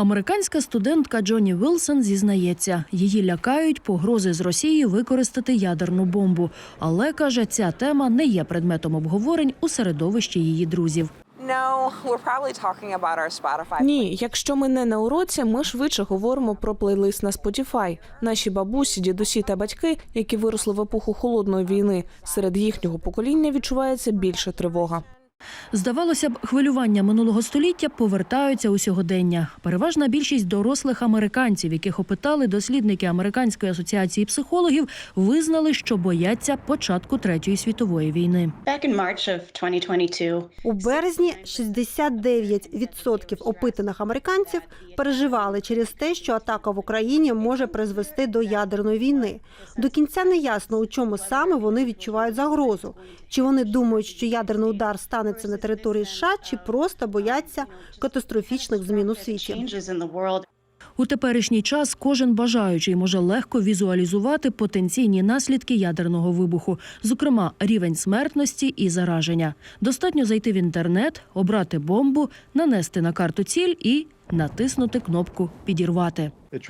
Американська студентка Джоні Вілсон зізнається, її лякають погрози з Росії використати ядерну бомбу. Але каже, ця тема не є предметом обговорень у середовищі її друзів. Ні, якщо ми не на уроці, ми швидше говоримо про плейлист на Spotify. Наші бабусі, дідусі та батьки, які виросли в епоху холодної війни, серед їхнього покоління відчувається більша тривога. Здавалося б, хвилювання минулого століття повертаються у сьогодення. Переважна більшість дорослих американців, яких опитали дослідники Американської асоціації психологів, визнали, що бояться початку третьої світової війни. Back in March of 2022, У березні 69% опитаних американців переживали через те, що атака в Україні може призвести до ядерної війни. До кінця не ясно, у чому саме вони відчувають загрозу. Чи вони думають, що ядерний удар станеться на території США, чи просто бояться катастрофічних змін у світі. У теперішній час кожен бажаючий може легко візуалізувати потенційні наслідки ядерного вибуху, зокрема рівень смертності і зараження. Достатньо зайти в інтернет, обрати бомбу, нанести на карту ціль і натиснути кнопку Підірвати. Uh,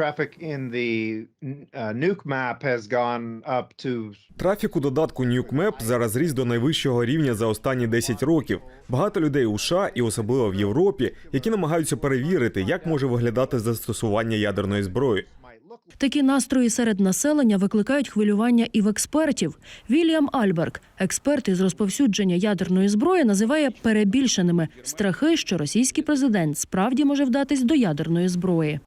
Трафік у додатку NukeMap зараз ріс до найвищого рівня за останні 10 років. Багато людей у США і особливо в Європі, які намагаються перевірити, як може виглядати застосування ядерної зброї. Такі настрої серед населення викликають хвилювання і в експертів. Вільям Альберг, експерт із розповсюдження ядерної зброї, називає перебільшеними страхи, що російський президент справді може вдатись до ядерної зброї.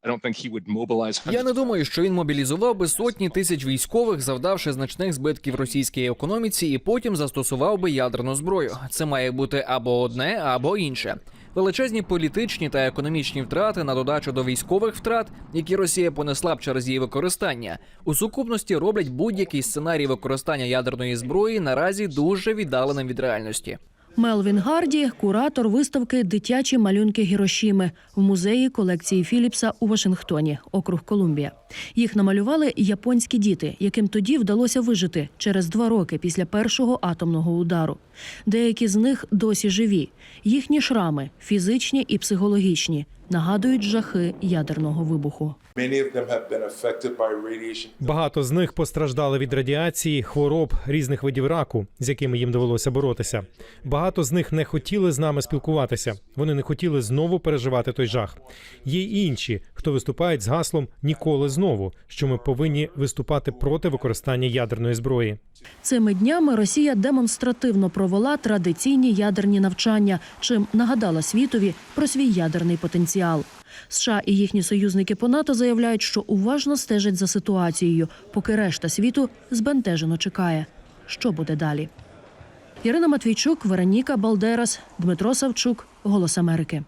Я не думаю, що він мобілізував би сотні тисяч військових, завдавши значних збитків російській економіці, і потім застосував би ядерну зброю. Це має бути або одне, або інше. Величезні політичні та економічні втрати на додачу до військових втрат, які Росія понесла б через її використання, у сукупності роблять будь-який сценарій використання ядерної зброї наразі дуже віддаленим від реальності. Мелвін Гарді, куратор виставки Дитячі малюнки Гірошіми в музеї колекції Філіпса у Вашингтоні, округ Колумбія. Їх намалювали японські діти, яким тоді вдалося вижити через два роки після першого атомного удару. Деякі з них досі живі. Їхні шрами, фізичні і психологічні, нагадують жахи ядерного вибуху. Багато з них постраждали від радіації, хвороб, різних видів раку, з якими їм довелося боротися. Багато з них не хотіли з нами спілкуватися. Вони не хотіли знову переживати той жах. Є й інші, хто виступають з гаслом ніколи знову, що ми повинні виступати проти використання ядерної зброї. Цими днями Росія демонстративно провела традиційні ядерні навчання, чим нагадала світові про свій ядерний потенціал. США і їхні союзники по НАТО заявляють, що уважно стежать за ситуацією, поки решта світу збентежено чекає, що буде далі. Ірина Матвійчук, Вероніка Балдерас, Дмитро Савчук, Голос Америки.